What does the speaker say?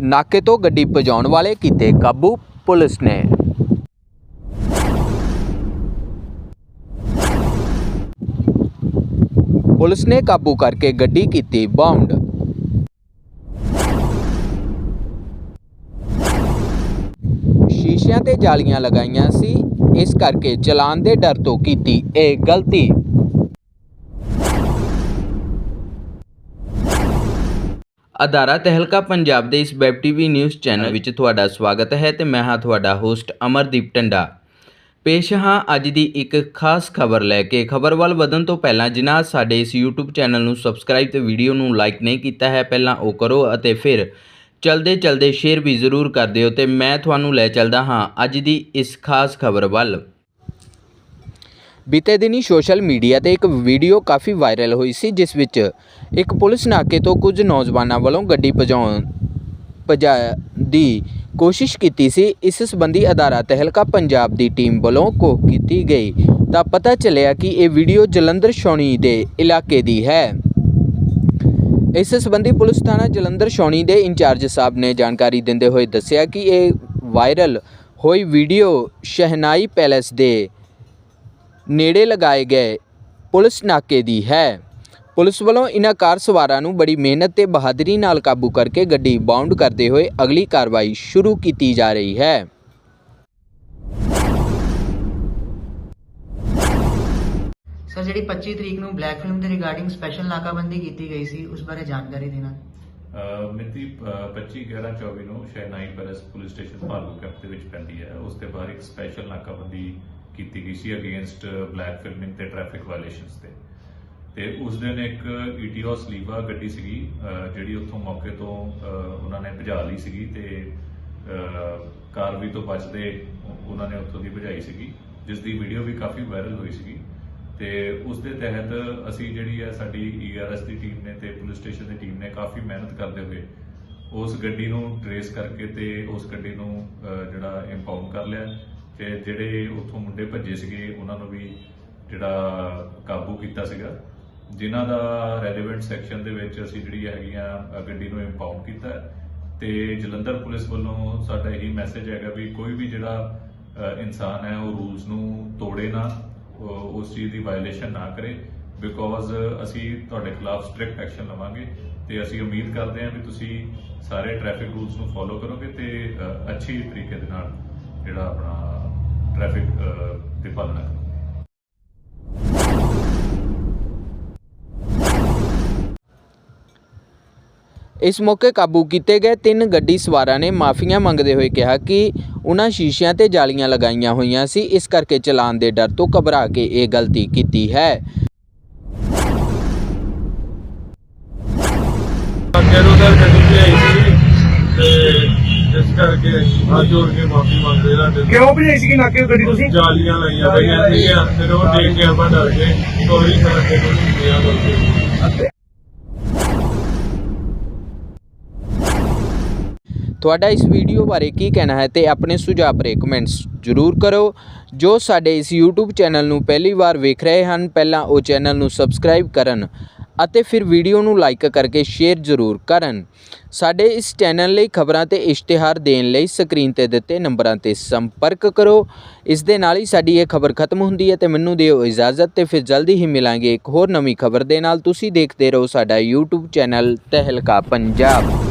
ਨਾਕੇ ਤੋਂ ਗੱਡੀ ਭਜਾਉਣ ਵਾਲੇ ਕੀਤੇ ਕਾਬੂ ਪੁਲਿਸ ਨੇ। ਪੁਲਿਸ ਨੇ ਕਾਬੂ ਕਰਕੇ ਗੱਡੀ ਕੀਤੀ ਬਾਉਂਡ। ਸ਼ੀਸ਼ਿਆਂ ਤੇ ਜਾਲੀਆਂ ਲਗਾਈਆਂ ਸੀ। ਇਸ ਕਰਕੇ ਚਲਾਨ ਦੇ ਡਰ ਤੋਂ ਕੀਤੀ ਇਹ ਗਲਤੀ। ਅਦਾਰਾ ਤਹਿਲਕਾ ਪੰਜਾਬ ਦੇ ਇਸ ਵੈਬ ਟੀਵੀ ਨਿਊਜ਼ ਚੈਨਲ ਵਿੱਚ ਤੁਹਾਡਾ ਸਵਾਗਤ ਹੈ ਤੇ ਮੈਂ ਹਾਂ ਤੁਹਾਡਾ ਹੋਸਟ ਅਮਰਦੀਪ ਟੰਡਾ। ਪੇਸ਼ ਹਾਂ ਅੱਜ ਦੀ ਇੱਕ ਖਾਸ ਖਬਰ ਲੈ ਕੇ। ਖਬਰ ਵੱਲ ਵਧਣ ਤੋਂ ਪਹਿਲਾਂ ਜਿਨ੍ਹਾਂ ਸਾਡੇ ਇਸ YouTube ਚੈਨਲ ਨੂੰ ਸਬਸਕ੍ਰਾਈਬ ਤੇ ਵੀਡੀਓ ਨੂੰ ਲਾਈਕ ਨਹੀਂ ਕੀਤਾ ਹੈ, ਪਹਿਲਾਂ ਉਹ ਕਰੋ ਅਤੇ ਫਿਰ ਚਲਦੇ ਚਲਦੇ ਸ਼ੇਅਰ ਵੀ ਜ਼ਰੂਰ ਕਰ ਦਿਓ ਤੇ ਮੈਂ ਤੁਹਾਨੂੰ ਲੈ ਚੱਲਦਾ ਹਾਂ ਅੱਜ ਦੀ ਇਸ ਖਾਸ ਖਬਰ ਵੱਲ। ਬੀਤੇ ਦਿਨੀ ਸੋਸ਼ਲ ਮੀਡੀਆ ਤੇ ਇੱਕ ਵੀਡੀਓ ਕਾਫੀ ਵਾਇਰਲ ਹੋਈ ਸੀ, ਜਿਸ ਵਿੱਚ ਇੱਕ ਪੁਲਿਸ ਨਾਕੇ ਤੋਂ ਕੁਝ ਨੌਜਵਾਨਾਂ ਵੱਲੋਂ ਗੱਡੀ ਭਜਾਉਣ ਭਜਾ ਦੀ ਕੋਸ਼ਿਸ਼ ਕੀਤੀ ਸੀ। ਇਸ ਸੰਬੰਧੀ ਅਦਾਰਾ ਤਹਿਲਕਾ ਪੰਜਾਬ ਦੀ ਟੀਮ ਵੱਲੋਂ ਕੋ ਕੀਤੀ ਗਈ। ਤਾਂ ਪਤਾ ਚੱਲਿਆ ਕਿ ਇਹ ਵੀਡੀਓ ਜਲੰਧਰ ਛਾਉਣੀ ਦੇ ਇਲਾਕੇ ਦੀ ਹੈ। ਇਸ ਸੰਬੰਧੀ ਪੁਲਿਸ ਥਾਣਾ ਜਲੰਧਰ ਛਾਉਣੀ ਦੇ ਇੰਚਾਰਜ ਸਾਹਿਬ ਨੇ ਜਾਣਕਾਰੀ ਦਿੰਦੇ ਹੋਏ ਦੱਸਿਆ ਕਿ ਇਹ ਵਾਇਰਲ ਹੋਈ ਵੀਡੀਓ ਸ਼ਹਿਨਾਈ ਪੈਲੇਸ ਦੇ ਨੇੜੇ ਲਗਾਏ ਗਏ ਪੁਲਿਸ ਨਾਕੇ ਦੀ ਹੈ। ਪੁਲਿਸ ਵੱਲੋਂ ਇਨ੍ਹਾਂ ਕਾਰ ਸਵਾਰਾਂ ਨੂੰ ਬੜੀ ਮਿਹਨਤ ਤੇ ਬਹਾਦਰੀ ਨਾਲ ਕਾਬੂ ਕਰਕੇ ਗੱਡੀ ਬਾਉਂਡ ਕਰਦੇ ਹੋਏ ਅਗਲੀ ਕਾਰਵਾਈ ਸ਼ੁਰੂ ਕੀਤੀ ਜਾ ਰਹੀ ਹੈ। ਸਰ ਜਿਹੜੀ 25 ਤਰੀਕ ਨੂੰ ਬਲੈਕ ਫਿਲਮ ਦੇ ਰਿਗਾਰਡਿੰਗ ਸਪੈਸ਼ਲ ਨਾਕਾਬੰਦੀ ਕੀਤੀ ਗਈ ਸੀ ਉਸ ਬਾਰੇ ਜਾਣਕਾਰੀ ਦੇਣਾ। ਮਿਤੀ 25 11 24 ਨੂੰ Shehnai palace police station camp ਦੇ ਵਿੱਚ ਪੈਂਦੀ ਹੈ। ਉਸ ਦੇ ਬਾਅਦ ਇੱਕ ਸਪੈਸ਼ਲ ਨਾਕਾਬੰਦੀ ਕੀਤੀ ਗਈ ਸੀ ਅਗੇਂਸਟ ਬਲੈਕ ਫਿਲਮਿੰਗ ਤੇ ਟ੍ਰੈਫਿਕ ਵਾਇਲੇਸ਼ਨਸ ਤੇ। ਤੇ ਉਸ ਦਿਨ ਇੱਕ ਈਟੀਓਸ ਲੀਵਾ ਗੱਡੀ ਸੀਗੀ ਜਿਹੜੀ ਉੱਥੋਂ ਮੌਕੇ ਤੋਂ ਉਹਨਾਂ ਨੇ ਭਜਾ ਲਈ ਸੀਗੀ ਤੇ ਕਾਰ ਵੀ ਤੋਂ ਬਚਦੇ ਉਹਨਾਂ ਨੇ ਉੱਥੋਂ ਦੀ ਭਜਾਈ ਸੀਗੀ, ਜਿਸ ਦੀ ਵੀਡੀਓ ਵੀ ਕਾਫੀ ਵਾਇਰਲ ਹੋਈ ਸੀਗੀ। ਤੇ ਉਸ ਦੇ ਤਹਿਤ ਅਸੀਂ ਜਿਹੜੀ ਹੈ ਸਾਡੀ ਈਆਰਐਸ ਦੀ ਟੀਮ ਨੇ ਤੇ ਪੁਲਿਸ ਸਟੇਸ਼ਨ ਦੀ ਟੀਮ ਨੇ ਕਾਫੀ ਮਿਹਨਤ ਕਰਦੇ ਹੋਏ ਉਸ ਗੱਡੀ ਨੂੰ ਟਰੇਸ ਕਰਕੇ ਤੇ ਉਸ ਗੱਡੀ ਨੂੰ ਜਿਹੜਾ ਇੰਪਾਊਂਡ ਕਰ ਲਿਆ। ਤੇ ਜਿਹੜੇ ਉੱਥੋਂ ਮੁੰਡੇ ਭੱਜੇ ਸੀਗੇ, ਉਹਨਾਂ ਨੂੰ ਵੀ ਜਿਹੜਾ ਕਾਬੂ ਕੀਤਾ ਸੀਗਾ। ਜਿਨ੍ਹਾਂ ਦਾ ਰੈਲੇਵੈਂਟ ਸੈਕਸ਼ਨ ਦੇ ਵਿੱਚ ਅਸੀਂ ਜਿਹੜੀ ਹੈਗੀਆਂ ਗੱਡੀ ਨੂੰ ਇੰਪਾਊਂਡ ਕੀਤਾ ਹੈ। ਤੇ ਜਲੰਧਰ ਪੁਲਿਸ ਵੱਲੋਂ ਸਾਡਾ ਇਹੀ ਮੈਸੇਜ ਹੈਗਾ ਵੀ ਕੋਈ ਵੀ ਜਿਹੜਾ ਇਨਸਾਨ ਹੈ, ਉਹ ਰੂਲਸ ਨੂੰ ਤੋੜੇ ਨਾ ਉਹ ਉਸ ਚੀਜ਼ ਦੀ ਵਾਇਲੇਸ਼ਨ ਨਾ ਕਰੇ। ਬਿਕੋਜ਼ ਅਸੀਂ ਤੁਹਾਡੇ ਖਿਲਾਫ ਸਟ੍ਰਿਕਟ ਐਕਸ਼ਨ ਲਵਾਂਗੇ ਤੇ ਅਸੀਂ ਉਮੀਦ ਕਰਦੇ ਹਾਂ ਵੀ ਤੁਸੀਂ ਸਾਰੇ ਟ੍ਰੈਫਿਕ ਰੂਲਸ ਨੂੰ ਫੋਲੋ ਕਰੋਗੇ ਤੇ ਅੱਛੀ ਤਰੀਕੇ ਦੇ ਨਾਲ ਜਿਹੜਾ ਆਪਣਾ ਟ੍ਰੈਫਿਕ ਦੀ ਪਾਲਣਾ ਇਸ ਮੌਕੇ ਕਾਬੂ ਕੀਤੇ ਗਏ ਤਿੰਨ ਗੱਡੀ ਸਵਾਰਾਂ ਨੇ ਮਾਫੀਆਂ ਮੰਗਦੇ ਹੋਏ ਕਿਹਾ ਕਿ ਉਹਨਾਂ ਸ਼ੀਸ਼ਿਆਂ ਤੇ ਜਾਲੀਆਂ ਲਗਾਈਆਂ ਹੋਈਆਂ ਸੀ। ਇਸ ਕਰਕੇ ਚਲਾਨ ਦੇ ਡਰ ਤੋਂ ਘਬਰਾ ਕੇ ਇਹ ਗਲਤੀ ਕੀਤੀ ਹੈ। ਅੱਗੇ ਨੂੰ ਤਾਂ ਗੱਡੀ ਤੇ ਆਈ ਸੀ ਤੇ ਇਸ ਕਰਕੇ ਹੱਥ ਜੋੜ ਕੇ ਮਾਫੀ ਮੰਗਦੇ ਸਾਡੇ ਤੋਂ। ਕਿਉਂ ਭਜਾਈ ਸੀਗੀ ਨਾਕੇ ਤੋਂ ਗੱਡੀ ਤੁਸੀਂ? ਜਾਲੀਆਂ ਲਾਈਆਂ ਪਈਆਂ ਸੀਗੀਆਂ ਫਿਰ ਉਹ ਦੇਖ ਕੇ ਆਪਾਂ ਡਰ ਗਏ। ਕੋਈ ਸਾਡੇ ਕੋਲ ਨਹੀਂ ਗਿਆ ਬਲਕਿ ਤੁਹਾਡਾ ਇਸ ਵੀਡੀਓ ਬਾਰੇ ਕੀ ਕਹਿਣਾ ਹੈ ਤੇ ਆਪਣੇ ਸੁਝਾਅ ਭਰੇ ਕਮੈਂਟਸ ਜ਼ਰੂਰ ਕਰੋ। ਜੋ ਸਾਡੇ ਇਸ YouTube ਚੈਨਲ ਨੂੰ ਪਹਿਲੀ ਵਾਰ ਵੇਖ ਰਹੇ ਹਨ ਪਹਿਲਾਂ ਉਹ ਚੈਨਲ ਨੂੰ ਸਬਸਕ੍ਰਾਈਬ ਕਰਨ ਅਤੇ ਫਿਰ ਵੀਡੀਓ ਨੂੰ ਲਾਈਕ ਕਰਕੇ ਸ਼ੇਅਰ ਜ਼ਰੂਰ ਕਰਨ। ਸਾਡੇ ਇਸ ਚੈਨਲ ਲਈ ਖਬਰਾਂ ਤੇ ਇਸ਼ਤਿਹਾਰ ਦੇਣ ਲਈ ਸਕਰੀਨ ਤੇ ਦਿੱਤੇ ਨੰਬਰਾਂ ਤੇ ਸੰਪਰਕ ਕਰੋ। ਇਸ ਦੇ ਨਾਲ ਹੀ ਸਾਡੀ ਇਹ ਖਬਰ ਖਤਮ ਹੁੰਦੀ ਹੈ ਤੇ ਮੈਨੂੰ ਦਿਓ ਇਜਾਜ਼ਤ ਤੇ ਫਿਰ ਜਲਦੀ ਹੀ ਮਿਲਾਂਗੇ ਇੱਕ ਹੋਰ ਨਵੀਂ ਖਬਰ ਦੇ ਨਾਲ। ਤੁਸੀਂ ਦੇਖਦੇ ਰਹੋ ਸਾਡਾ YouTube ਚੈਨਲ ਤਹਿਲਕਾ ਪੰਜਾਬ।